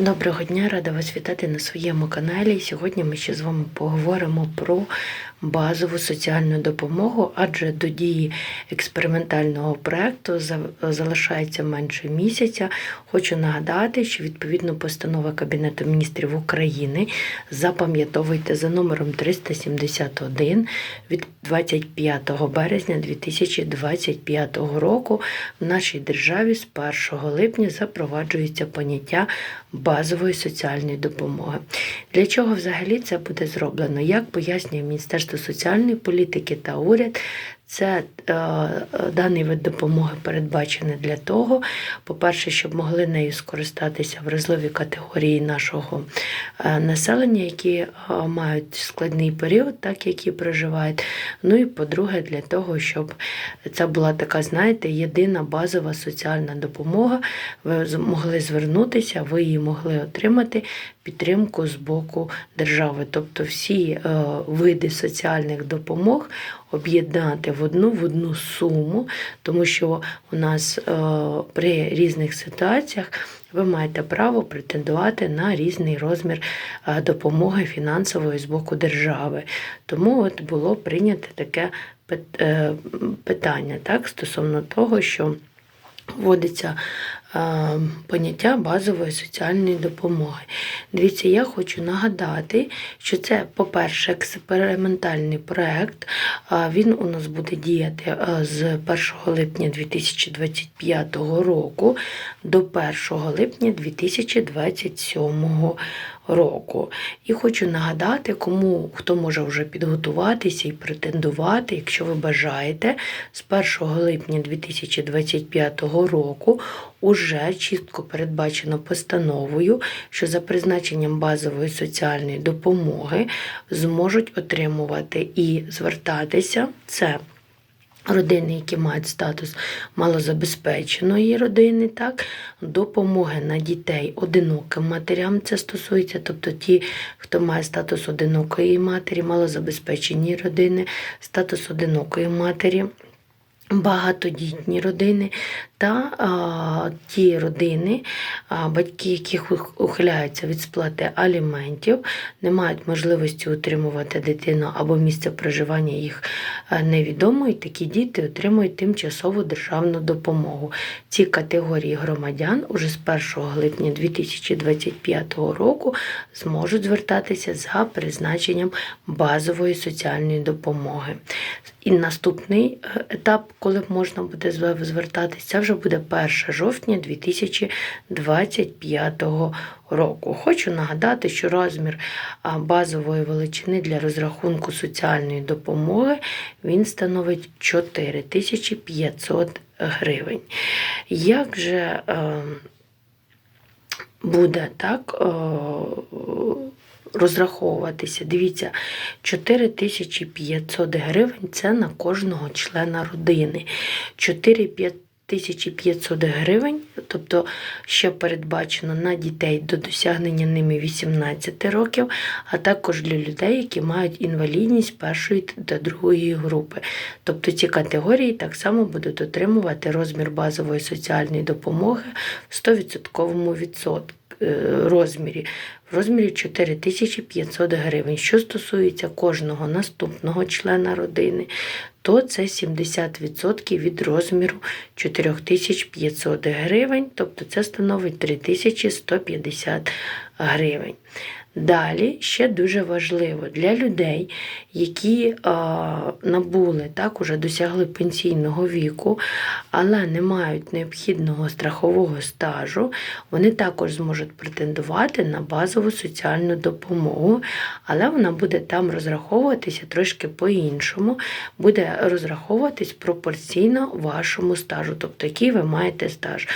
Доброго дня, рада вас вітати на своєму каналі. Сьогодні ми ще з вами поговоримо про базову соціальну допомогу, адже до дії експериментального проекту залишається менше місяця. Хочу нагадати, що відповідно постанова Кабінету міністрів України запам'ятовуйте за номером 371 від 25 березня 2025 року в нашій державі з 1 липня запроваджується поняття базової соціальної допомоги. Для чого взагалі це буде зроблено? Як пояснює Міністерство соціальної політики та уряд, це е, даний вид допомоги передбачений для того, по-перше, щоб могли нею скористатися вразливі категорії нашого е, населення, які е, мають складний період, так які проживають. Ну і по-друге, для того, щоб це була така, знаєте, єдина базова соціальна допомога. Ви могли звернутися, ви її могли отримати підтримку з боку держави. Тобто всі види соціальних допомог об'єднати в одну в одну суму, тому що у нас е, при різних ситуаціях ви маєте право претендувати на різний розмір е, допомоги фінансової з боку держави. Тому от було прийнято таке е, питання так, стосовно того, що вводиться поняття базової соціальної допомоги. Дивіться, я хочу нагадати, що це, по-перше, експериментальний проект. А Він у нас буде діяти з 1 липня 2025 року до 1 липня 2027 року. І хочу нагадати, кому хто може вже підготуватися і претендувати, якщо ви бажаєте, з 1 липня 2025 року уже чітко передбачено постановою, що за призначенням базової соціальної допомоги зможуть отримувати і звертатися це. Родини, які мають статус малозабезпеченої родини, так, допомоги на дітей одиноким матерям, це стосується, тобто ті, хто має статус одинокої матері, малозабезпечені родини, статус одинокої матері. Багатодітні родини та а, ті родини, а, батьки, яких ухиляються від сплати аліментів, не мають можливості утримувати дитину або місце проживання їх а, невідомо, і такі діти отримують тимчасову державну допомогу. Ці категорії громадян уже з 1 липня 2025 року зможуть звертатися за призначенням базової соціальної допомоги. І наступний е, етап, коли можна буде звертатися, вже буде 1 жовтня 2025 року. Хочу нагадати, що розмір базової величини для розрахунку соціальної допомоги він становить 4500 гривень. Як же е, буде так? е, розраховуватися. Дивіться, 4500 гривень це на кожного члена родини. 4500 гривень, тобто ще передбачено на дітей до досягнення ними 18 років, а також для людей, які мають інвалідність першої та другої групи. Тобто ці категорії так само будуть отримувати розмір базової соціальної допомоги в 100% відсотку розмірі, в розмірі 4500 гривень. Що стосується кожного наступного члена родини, то це 70% від розміру 4500 гривень, тобто це становить 3150 гривень. Далі ще дуже важливо для людей, які набули, так, уже досягли пенсійного віку, але не мають необхідного страхового стажу, вони також зможуть претендувати на базову соціальну допомогу, але вона буде там розраховуватися трошки по-іншому, буде розраховуватись пропорційно вашому стажу, тобто який ви маєте стаж.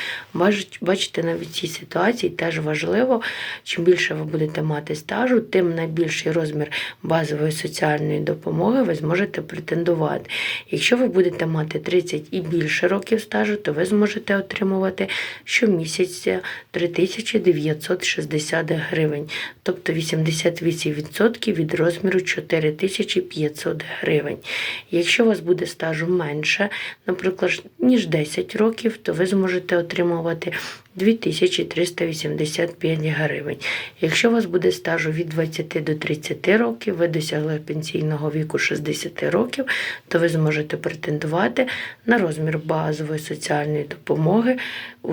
Бачите, навіть в цій ситуації теж важливо, чим більше ви будете мати стажу, тим найбільший розмір базової соціальної допомоги ви зможете претендувати. Якщо ви будете мати 30 і більше років стажу, то ви зможете отримувати щомісяця 3960 гривень, тобто 88% від розміру 4500 гривень. Якщо у вас буде стажу менше, наприклад, ніж 10 років, то ви зможете отримувати 2385 гривень. Якщо у вас буде стажу від 20 до 30 років, ви досягли пенсійного віку 60 років, то ви зможете претендувати на розмір базової соціальної допомоги у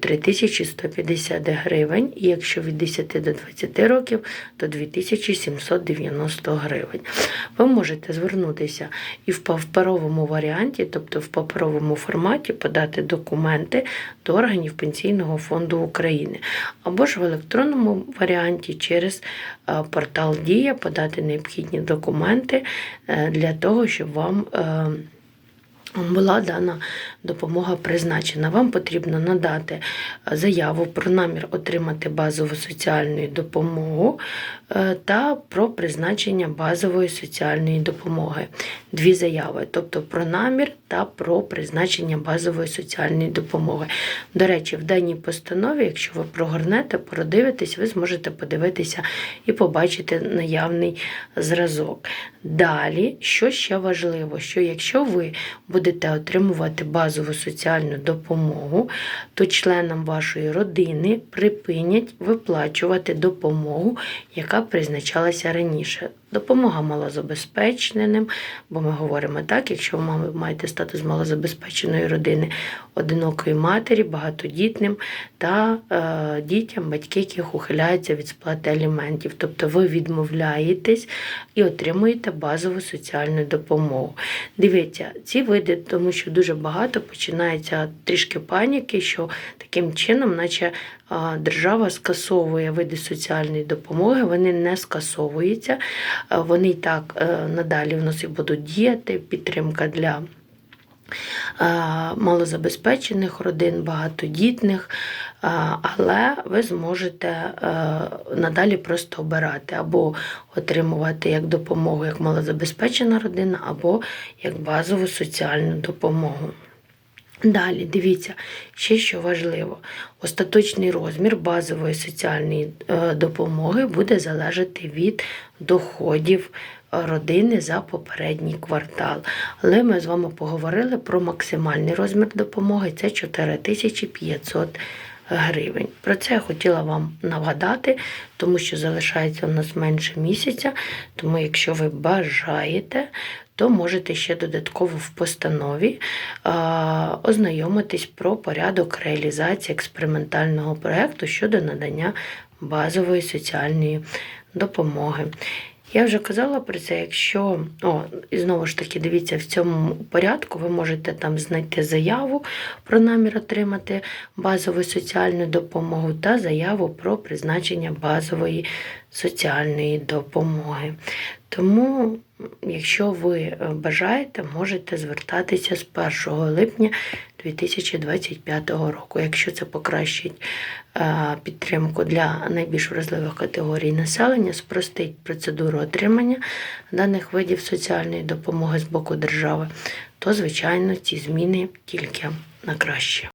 3150 гривень. І якщо від 10 до 20 років, то 2790 гривень. Ви можете звернутися і в паперовому варіанті, тобто в паперовому форматі, подати документи до органів Пенсійного фонду України, або ж в електронному варіанті через е, портал Дія подати необхідні документи е, для того, щоб вам. Була дана допомога призначена. Вам потрібно надати е, заяву про намір отримати базову соціальну допомогу е, та про призначення базової соціальної допомоги. Дві заяви, тобто про намір та про призначення базової соціальної допомоги. До речі, в даній постанові, якщо ви прогорнете, продивитесь, ви зможете подивитися і побачити наявний зразок. Далі, що ще важливо, що якщо ви будете отримувати базову соціальну допомогу, то членам вашої родини припинять виплачувати допомогу, яка призначалася раніше. Допомога малозабезпеченим, бо ми говоримо так, якщо ви маєте статус малозабезпеченої родини, одинокої матері, багатодітним та е, дітям, батьки, яких ухиляються від сплати аліментів. Тобто ви відмовляєтесь і отримуєте базову соціальну допомогу. Дивіться, ці види, тому що дуже багато починається трішки паніки, що таким чином, наче держава скасовує види соціальної допомоги, вони не скасовуються, вони і так е, надалі в нас і будуть діяти, підтримка для е, малозабезпечених родин, багатодітних, е, але ви зможете е, надалі просто обирати або отримувати як допомогу як малозабезпечена родина, або як базову соціальну допомогу. Далі, дивіться, ще що важливо: остаточний розмір базової соціальної е, допомоги буде залежати від доходів е, родини за попередній квартал. Але ми з вами поговорили про максимальний розмір допомоги це 4500 гривень. Про це я хотіла вам нагадати, тому що залишається у нас менше місяця. Тому, якщо ви бажаєте, то можете ще додатково в постанові ознайомитись про порядок реалізації експериментального проєкту щодо надання базової соціальної допомоги. Я вже казала про це, якщо, о, і знову ж таки, дивіться, в цьому порядку ви можете там знайти заяву про намір отримати базову соціальну допомогу та заяву про призначення базової соціальної допомоги. Тому, якщо ви е, бажаєте, можете звертатися з 1 липня 2025 року. Якщо це покращить е, підтримку для найбільш вразливих категорій населення, спростить процедуру отримання даних видів соціальної допомоги з боку держави, то, звичайно, ці зміни тільки на краще.